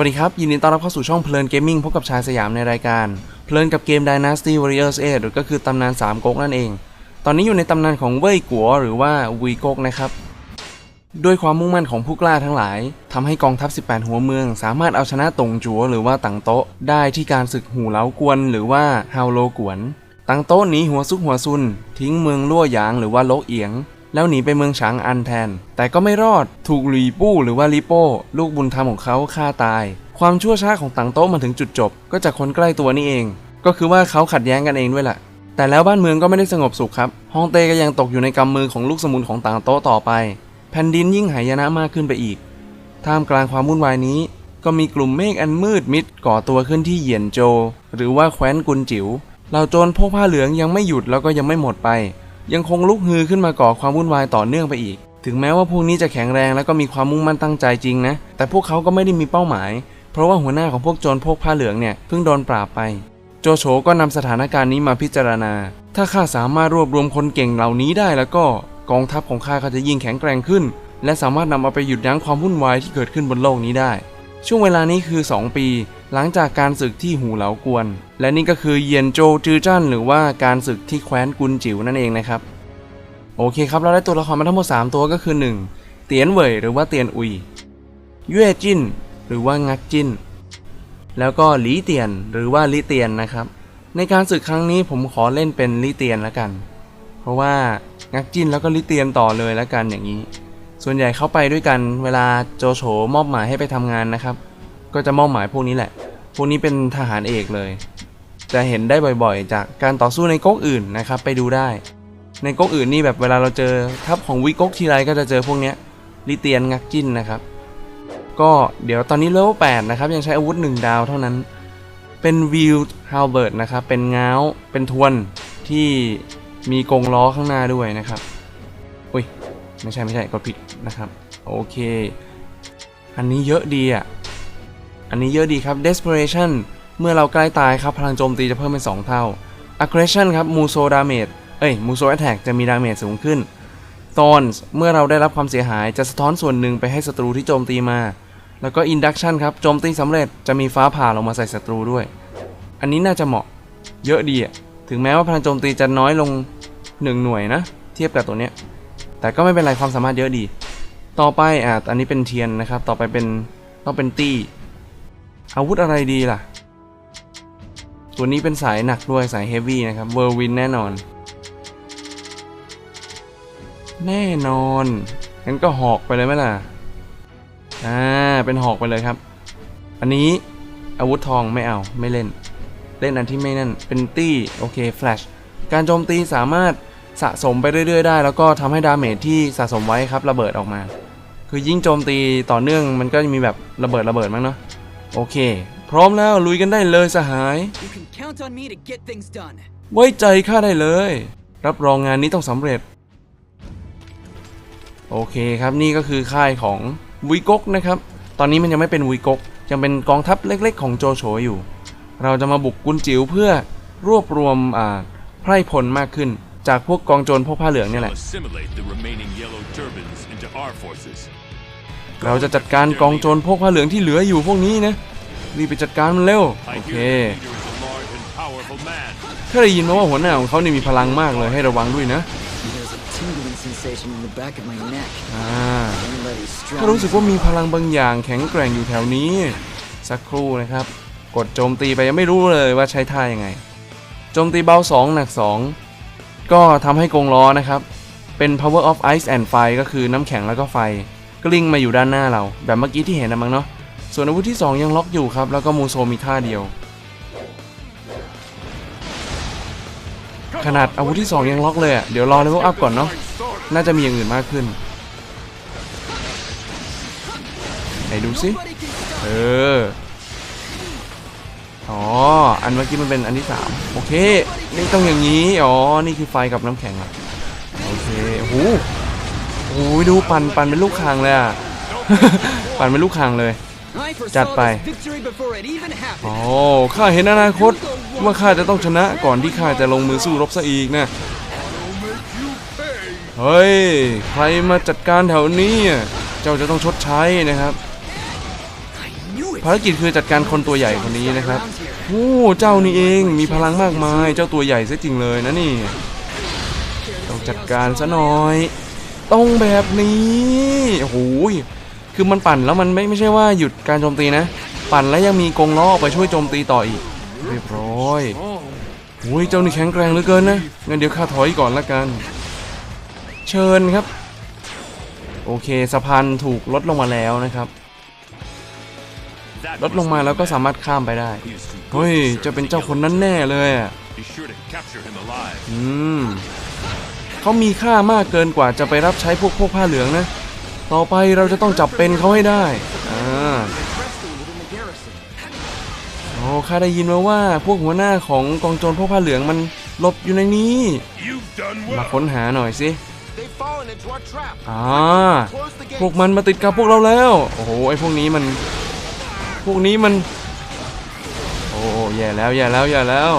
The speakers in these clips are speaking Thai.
วัสดีครับ ยินดีต้อนรับเข้าสู่ช่องเพลินเกมมิ่งพบกับชายสยามในรายการ เพลินกับเกม Dynasty Warriors 8หรือก็คือตำนาน 3ก๊กนั่นเอง ตอนนี้อยู่ในตำนานของเว่ยกัวหรือว่าวีก๊กนะครับด้วยความมุ่งมั่นของผู้กล้าทั้งหลายทำให้กองทัพ 18 หัวเมือง สามารถเอาชนะตงจัวหรือว่าตังโต๊ะ ได้ที่การศึกหูเหลากวนหรือว่าฮาวโลกวน ตังโต๊ะหนีหัวซุกหัวซุน ทิ้งเมืองลั่วหยางหรือว่าโลกเอียง แล้วหนีไปเมืองฉางอันแทน แต่ก็ไม่รอดถูกหลีปู้หรือว่าลิโป้ลูกบุญธรรมของเขาฆ่าตาย ความชั่วช้าของตังโต๊ะมาถึงจุดจบ ก็จากคนใกล้ตัวนี่เอง ก็คือว่าเขาขัดแย้งกันเองด้วยแหละแต่แล้วบ้านเมืองก็ไม่ได้สงบสุขครับฮองเต้ก็ยังตกอยู่ในกำมือของลูกสมุนของต่างโต๊ะต่อไป แผ่นดินยิ่งหายนะมากขึ้นไปอีก ท่ามกลางความวุ่นวายนี้ ก็มีกลุ่มเมฆอันมืดมิดก่อตัวขึ้นที่เหยียนโจ หรือว่าแคว้นกุนจิ๋วเหล่าโจรพวกผ้าเหลืองยังไม่หยุดแล้วก็ยังไม่หมดไป ยังคงลุกฮือขึ้นมาก่อความวุ่นวายต่อเนื่องไปอีก ถึงแม้ว่าพวกนี้จะแข็งแรงแล้วก็มีความมุ่งมั่นตั้งใจจริงนะ แต่พวกเขาก็ไม่ได้มีเป้าหมาย เพราะว่าหัวหน้าของพวกโจรพวกผ้าเหลืองเนี่ยเพิ่งโดนปราบไป โจโฉก็นำสถานการณ์นี้มาพิจารณา ถ้าข้าสามารถรวบรวมคนเก่งเหล่านี้ได้แล้วก็กองทัพของข้าก็จะยิ่งแข็งแกร่งขึ้น และสามารถนำเอาไปหยุดยั้งความวุ่นวายที่เกิดขึ้นบนโลกนี้ได้ ช่วงเวลานี้คือ 2 ปี หลังจากการศึกที่หูเหลากวน และนี่ก็คือเยียนโจจือจั่นหรือว่าการศึกที่แคว้นกุนจิ๋วนั่นเองนะครับ โอเคครับเราได้ตัวละครมาทั้งหมด 3 ตัวก็คือ 1. เตียนเหวยหรือว่าเตียนอุยเย่จินหรือว่างักจินแล้วก็หลีเตียนหรือว่าลิเตียนนะครับ ในการศึกครั้งนี้ผมขอเล่นเป็นลิเตียนแล้วกัน เพราะว่างักจินแล้วก็ลิเตียนต่อเลยแล้วกันอย่างนี้ ส่วนใหญ่เข้าไปด้วยกันเวลาโจโฉมอบหมายให้ไปทำงานนะครับ ก็จะมอบหมายพวกนี้แหละ พวกนี้เป็นทหารเอกเลย จะเห็นได้บ่อยๆ จากการต่อสู้ในก๊กอื่นนะครับ ไปดูได้ ในก๊กอื่นนี่แบบเวลาเราเจอทัพของวิก๊กทีไรก็จะเจอพวกเนี้ยลิเตียนงักจินนะครับ ก็เดี๋ยวตอนนี้เลเวล8นะครับ ยังใช้อาวุธ 1 ดาวเท่านั้น เป็นวิลฮาวเบิร์ดนะครับ เป็นง้าว เป็นทวนที่มีกรงล้อข้างหน้าด้วยนะครับ อุ้ย ไม่ใช่ไม่ใช่กดผิดนะครับ โอเค อันนี้เยอะดีอะ อันนี้เยอะดีครับ desperation เมื่อเราใกล้ตายครับ พลังโจมตีจะเพิ่มเป็น 2 เท่า aggression ครับ muso damage เอ้ย muso attack จะมี damage สูงขึ้น thorns เมื่อเราได้รับความเสียหายจะสะท้อนส่วนหนึ่งไปให้ศัตรูที่โจมตีมา แล้วก็ induction ครับ โจมตีสำเร็จจะมีฟ้าผ่าลงมาใส่ศัตรูด้วย อันนี้น่าจะเหมาะ เยอะดีอะถึงแม้ว่าพลังโจมตีจะน้อยลง 1 หน่วยนะ เทียบกับตัวเนี้ย แต่ก็ไม่เป็นไรความสามารถเยอะดี ต่อไปอะอันนี้เป็นเทียนนะครับ ต่อไปเป็นต้องเป็นตี้ อาวุธอะไรดีล่ะ ตัวนี้เป็นสายหนักด้วยสายเฮฟวี่นะครับเวอร์วินแน่นอน แน่นอนงั้นก็หอกไปเลยไหมล่ะ อ่า เป็นหอกไปเลยครับ อันนี้อาวุธทองไม่เอาไม่เล่น เล่นอันที่ไม่นั่น เป็นตี้ โอเคแฟลชการโจมตีสามารถสะสมไปเรื่อย ๆ ได้ แล้วก็ทำให้ดาเมจที่สะสมไว้ครับ ระเบิดออกมา คือยิ่งโจมตีต่อเนื่องมันก็จะมีแบบระเบิดระเบิดมั้งเนาะ โอเค พร้อมแล้วลุยกันได้เลยสหาย You can count on me to get things done. ไว้ใจข้าได้เลย รับรองงานนี้ต้องสำเร็จ โอเคครับนี่ก็คือค่ายของวีกกนะครับ ตอนนี้มันยังไม่เป็นวีกกยังเป็นกองทัพเล็ก ๆ ของโจโฉอยู่ เราจะมาบุกกุนจิ๋วเพื่อรวบรวมอ่าไพร่พลมากขึ้น จากพวกกองโจรพวกผ้าเหลืองเนี่ยแหละ เราจะจัดการกองโจรพวกผ้าเหลืองที่เหลืออยู่พวกนี้นะรีบไปจัดการมันเร็ว I โอเค hear their leader is a large and powerful man. ถ้าได้ยินมาว่าหัวหน้าของเขานี่มีพลังมากเลยให้ระวังด้วยนะ There's a tingling sensation in the back of my neck. อ่า Anybody ถ้า strong? รู้สึกว่ามีพลังบางอย่างแข็งแกร่งอยู่แถวนี้ สักครู่นะครับ กดโจมตีไปยังไม่รู้เลยว่าใช้ท่ายังไง โจมตีเบา 2 หนัก 2 ก็ทำให้กรงล้อนะครับ เป็น power of ice and fire ก็คือน้ำแข็งแล้วก็ไฟ กลิ้งมาอยู่ด้านหน้าเรา แบบเมื่อกี้ที่เห็นนะมั้งเนาะส่วนอาวุธที่ 2 ยังล็อกอยู่ครับ แล้วก็มูโซมีท่าเดียว ขนาดอาวุธที่ 2 ยังล็อกเลยอะเดี๋ยวรอเลเวลอัพก่อนเนาะน่าจะมีอย่างอื่นมากขึ้นไหนดูสิเอออ๋อ อันเมื่อกี้มันเป็นอันที่สามโอเค นี่ต้องอย่างนี้ อ๋อ นี่คือไฟกับน้ำแข็งอะโอเคโอ้ โอ้ยดูปั่นปั่นเป็นลูกคางเลยอะ ปั่นเป็นลูกคางเลย I foresaw Chặt bài. this victory before it even อ๋อ happened. ข้าเห็นอนาคต ว่าข้าจะต้องชนะก่อนที่ข้าจะลงมือสู้รบซะอีกนะ เฮ้ย ใครมาจัดการแถวนี้ เจ้าจะต้องชดใช้นะครับ ภารกิจคือจัดการคนตัวใหญ่คนนี้นะครับโอ้เจ้านี่เองมีพลังมากมาย เจ้าตัวใหญ่ซะจริงเลยนะนี่ ต้องจัดการซะหน่อย ต้องแบบนี้โอ้โหยคือมันปั่นแล้วมันไม่ไม่ใช่ว่าหยุดการโจมตีนะ ปั่นแล้วยังมีกงล้อกไปช่วยโจมตีต่ออีก เรียบร้อยโอ้ยเจ้านี่แข็งแกร่งเหลือเกินนะงั้นเดี๋ยวข้าถอยก่อนละกัน เชิญครับ โอเคสะพานถูกลดลงมาแล้วนะครับลดลงมาแล้วก็สามารถข้ามไปได้ เฮ้ย จะเป็นเจ้าคนนั้นแน่เลยอืม เขามีค่ามากเกินกว่าจะไปรับใช้พวกพวกผ้าเหลืองนะ ต่อไปเราจะต้องจับเป็นเขาให้ได้ อ่าโอ้ข้าได้ยินมาว่าพวกหัวหน้าของกองโจรพวกผ้าเหลืองมันหลบอยู่ในนี้ มาค้นหาหน่อยสิอ่าพวกมันมาติดกับพวกเราแล้ว โอ้โห ไอพวกนี้มัน พวกนี้มัน โอ้แย่แล้วแย่แล้วแย่แล้ว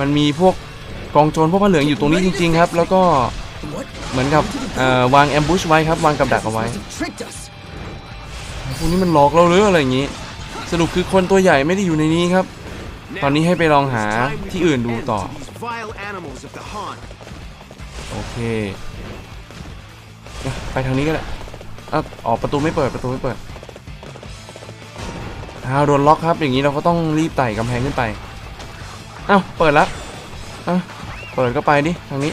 มันมีพวก กองโจรพวกผ้าเหลืองอยู่ตรงนี้จริง ๆ ครับ แล้วก็เหมือนกับวางแอมบูชไว้ครับ วางกับดักเอาไว้พวกนี้มันหลอกเราหรืออะไรอย่างนี้ สรุปคือคนตัวใหญ่ไม่ได้อยู่ในนี้ครับ ตอนนี้ให้ไปลองหาที่อื่นดูต่อ โอเค ไปทางนี้ก็ได้อะออกประตูไม่เปิดประตูไม่เปิดอ้าวโดนล็อกครับ อย่างนี้เราก็ต้องรีบไต่กำแพงขึ้นไป เอ้า เปิดและอะ เปิดก็ไปดิทางนี้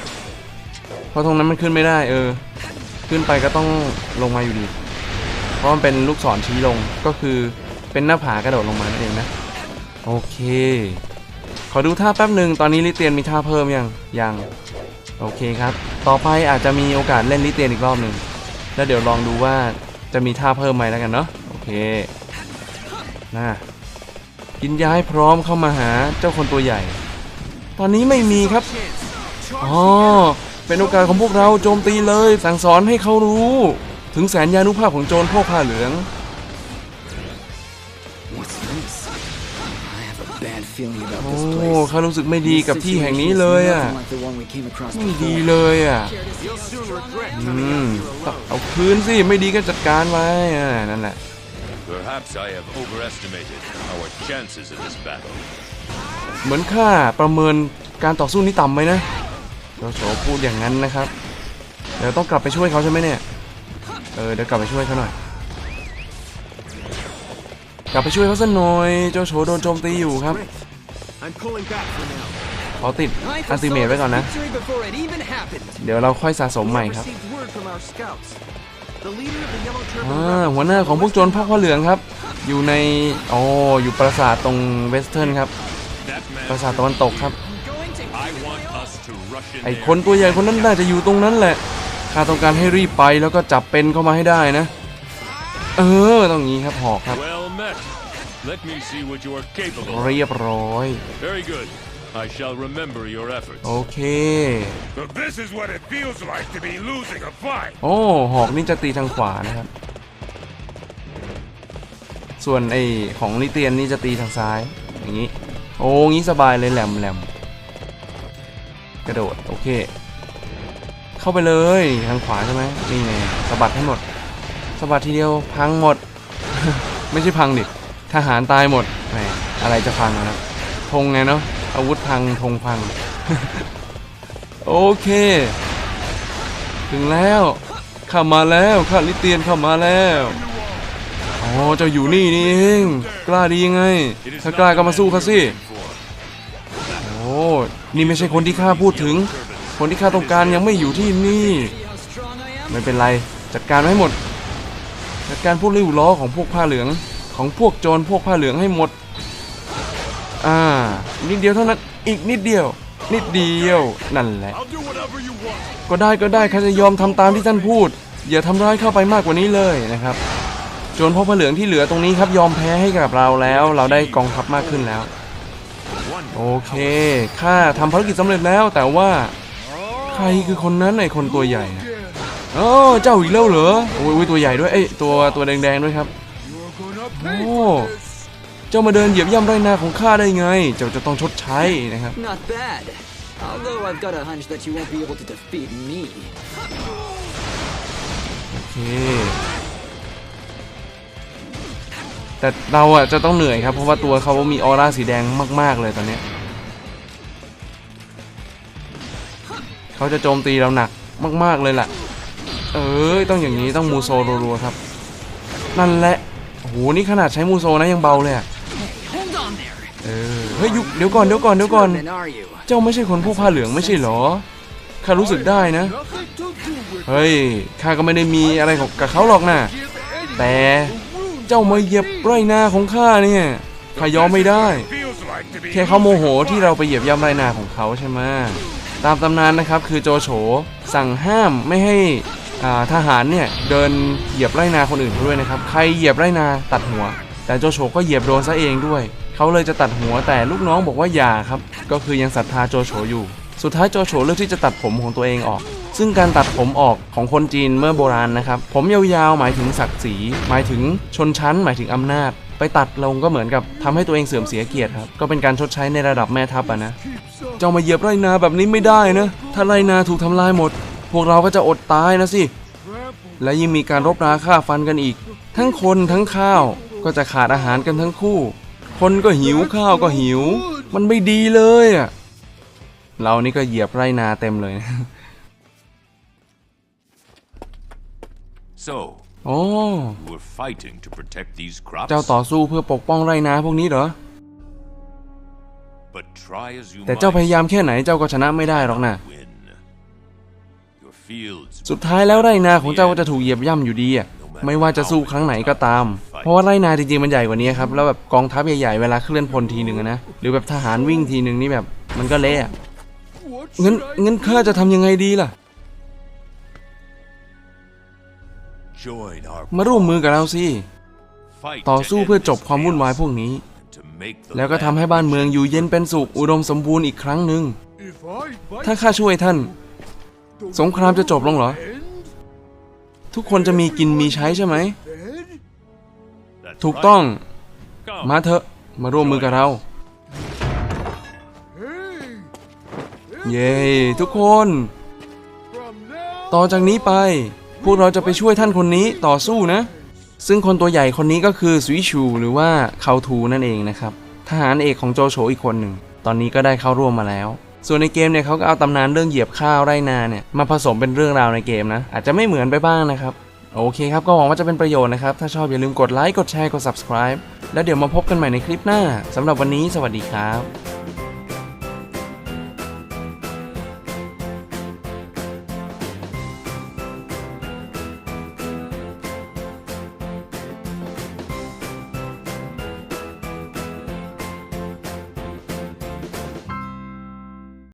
เพราะตรงนั้นมันขึ้นไม่ได้ เออ ขึ้นไปก็ต้องลงมาอยู่ดี เพราะมันเป็นลูกศรชี้ลงก็คือเป็นหน้าผากระโดดลงมานั่นเองนะ โอเค ขอดูท่าแป๊บหนึ่งตอนนี้ลิเตียนมีท่าเพิ่มยังยังโอเคครับ ต่อไปอาจจะมีโอกาสเล่นลิเตียนอีกรอบหนึ่งแล้วเดี๋ยวลองดูว่าจะมีท่าเพิ่มไหมแล้วกันเนาะโอเคนะกินยาให้พร้อมเข้ามาหาเจ้าคนตัวใหญ่ ตอนนี้ไม่มีครับอ๋อเป็นโอกาสของพวกเราโจมตีเลย สั่งสอนให้เขารู้ ถึงแสนยานุภาพของโจรพวกผ้าเหลือง โอ้เขารู้สึกไม่ดีกับที่แห่งนี้เลยอะ ไม่ดีเลยอะอืมเอาคืนสิ ไม่ดีก็จัดการไว้นั่นแหละ Perhaps I have overestimated our chances in this battle. เหมือนข้าประเมินการต่อสู้นี้ต่ำไปนะโจโฉพูดอย่างนั้นนะครับ เดี๋ยวต้องกลับไปช่วยเขาใช่ไหมเนี่ย เออเดี๋ยวกลับไปช่วยเขาหน่อย กลับไปช่วยเขาสักหน่อยโจโฉโดนโจมตีอยู่ครับ I'm pulling back for now. ขอติด I อัลติเมทไว้ก่อนนะ victory before it even happened. เดี๋ยวเราค่อยสะสม We ใหม่ have ครับ received word from our scouts. The leader of the Yellow Turban อ่า rebels หัวหน้าของพวกโจรพ่อพ่อเหลืองครับ อยู่ใน อ๋อ อยู่ปราสาทตรงเวสเทิร์นครับ That man ปราสาทตะวันตกครับ Going to I want us to rush in ไอ there คนตัวใหญ่คนนั้นน่าจะอยู่ตรงนั้นแหละข้าต้องการให้รีบไปแล้วก็จับเป็นเข้ามาให้ได้นะ เออต้องงี้ครับหอกครับ Well met. Let me see what you are capable of. เรียบร้อย Very good. I shall remember your efforts. โอเค So this is what it feels like to be losing a fight. โอ้ หอกนี่จะตีทางขวานะครับ ส่วนไอของลิเตียนนี่จะตีทางซ้าย อย่างนี้ โอ้งี้สบายเลยแหลมแหลมกระโดด โอเค เข้าไปเลยทางขวาใช่ไหมนี่ไงสะบัดให้หมดสะบัดทีเดียวพังหมด ไม่ใช่พังดิทหารตายหมดแหมอะไรจะพังนะธงไงเนาะอาวุธพังธงพัง โอเค ถึงแล้ว เข้ามาแล้วข้าลิเตียนเข้ามาแล้ว อ๋อเจ้าอยู่นี่นี่เองกล้าดียังไง ถ้ากล้าก็มาสู้ข้าสิโอ้นี่ไม่ใช่คนที่ข้าพูดถึง คนที่ข้าต้องการยังไม่อยู่ที่นี่ ไม่เป็นไรจัดการให้หมดจัดการพวกริ้วล้อของพวกผ้าเหลืองของพวกโจรพวกผ้าเหลืองให้หมดอ่านิดเดียวเท่านั้นอีกนิดเดียว นิดเดียวนั่นแหละ ก็ได้ก็ได้ข้าจะยอมทำตามที่ท่านพูด อย่าทำร้ายเข้าไปมากกว่านี้เลยนะครับ จรพ่อพระเหลืองที่เหลือตรงนี้ครับยอมแพ้ให้กับเราแล้ว เราได้กองทัพมากขึ้นแล้ว โอเคข้าทำภารกิจสำเร็จแล้วแต่ว่า ใครคือคนนั้นไอ้คนตัวใหญ่นะอ๋อเจ้าอีกแล้วเหรอโอ้ยอุ๊ยตัวใหญ่ด้วยเอ้ยตัวตัวแดงๆด้วยครับโอ้เจ้ามาเดินเหยียบย่ำไรนาของข้าได้ไง เจ้าจะต้องชดใช้นะครับ Not bad. Although I've got a hunch that you won't be able to defeat me. โอเค แต่เราอะจะต้องเหนื่อยครับเพราะว่าตัวเขามีออร่าสีแดงมากๆเลยตอนนี้เขาจะโจมตีเราหนักมาก ๆเลยแหละเอ้ยต้องอย่างนี้ต้องมูโซรัวๆครับ นั่นแหละโอ้โหนี่ขนาดใช้มูโซนะยังเบาเลยอะเออเฮ้ยยุเดี๋ยวก่อนเดี๋ยวก่อนเดี๋ยวก่อน เจ้าไม่ใช่คนผู้ผ้าเหลืองไม่ใช่หรอข้ารู้สึกได้นะ เฮ้ยข้าก็ไม่ได้มีอะไรกับเขาหรอกนะแต่ จ้ามาเหยียบไรนาของข้าเนี่ยข้ายอมไม่ได้ แค่เขาโมโหที่เราไปเหยียบย่ำไรนาของเขาใช่ไหมตามตำนานนะครับคือโจโฉสั่งห้ามไม่ให้อาทหารเนี่ยเดินเหยียบไรนาคนอื่นด้วยนะครับ ใครเหยียบไรนาตัดหัว แต่โจโฉก็เหยียบโดนซะเองด้วย เขาเลยจะตัดหัวแต่ลูกน้องบอกว่าอย่าครับ ก็คือยังศรัทธาโจโฉอยู่ สุดท้ายโจโฉเลือกที่จะตัดผมของตัวเองออก ซึ่งการตัดผมออกของคนจีนเมื่อโบราณนะครับ ผมยาวๆหมายถึงศักดิ์ศรีหมายถึงชนชั้น หมายถึงอำนาจ ไปตัดลงก็เหมือนกับทำให้ตัวเองเสื่อมเสียเกียรติครับ ก็เป็นการชดใช้ในระดับแม่ทัพอะนะ เจ้ามาเหยียบไรนาแบบนี้ไม่ได้นะ ถ้าไรนาถูกทำลายหมด พวกเราก็จะอดตายนะสิ และยิ่งมีการรบราฆ่าฟันกันอีก ทั้งคนทั้งข้าวก็จะขาดอาหารกันทั้งคู่ คนก็หิวข้าวก็หิว มันไม่ดีเลยอะ เรานี่ก็เหยียบไรนาเต็มเลย So, โอ้ you were fighting to protect these crops? เจ้าต่อสู้เพื่อปกป้องไรนาพวกนี้เหรอ But try as you แต่เจ้าพ might, ยายามแค่ไหนเจ้าก็ชนะไม่ได้หรอกนะ win. Your fields สุดท้ายแล้วไรนาของเจ้าก็จะถูกเหยียบย่ำอยู่ดีอะไม่ว่าจะสู้ครั้งไหนก็ตาม เพราะว่าไรนาจริงๆมันใหญ่กว่านี้ครับ แล้วแบบกองทัพใหญ่ๆเวลาเคลื่อนพลทีหนึ่งอะนะ หรือแบบทหารวิ่งทีหนึ่งนี่แบบมันก็เละอะ What งั้น should I งั้นข้าจะทำยังไงดีล่ะ join our มาร่วมมือกับเราสิ fight ต่อ to สู้ end เพื่อจบ this ความวุ่นวาย chaos พวกนี้ and to make the แล้วก็ทำ land ให้บ้านเมืองอยู่เย็นเป็นสุขอุดมสมบูรณ์อีกครั้งหนึ่ง If I fight ถ้าข้าช่วยท่าน สงครามจะจบลงเหรอ end, ทุกคนจะมีกินมีใช้ใช่ไหม then That's ถูก right. ต้อง Come. มาเถอะ มาร่วมมือกับเรา เย้ทุกคน ต่อจากนี้ไป พวกเราจะไปช่วยท่านคนนี้ต่อสู้นะ ซึ่งคนตัวใหญ่คนนี้ก็คือซุยชู หรือว่าเคาทูนั่นเองนะครับ ทหารเอกของโจโฉอีกคนหนึ่ง ตอนนี้ก็ได้เข้าร่วมมาแล้ว ส่วนในเกมเนี่ยเขาก็เอาตำนานเรื่องเหยียบข้าวไร่นาเนี่ยมาผสมเป็นเรื่องราวในเกมนะ อาจจะไม่เหมือนไปบ้างนะครับโอเคครับ ก็หวังว่าจะเป็นประโยชน์นะครับ ถ้าชอบอย่าลืมกดไลค์ กดแชร์ กด subscribe แล้วเดี๋ยวมาพบกันใหม่ในคลิปหน้า สำหรับวันนี้สวัสดีครับ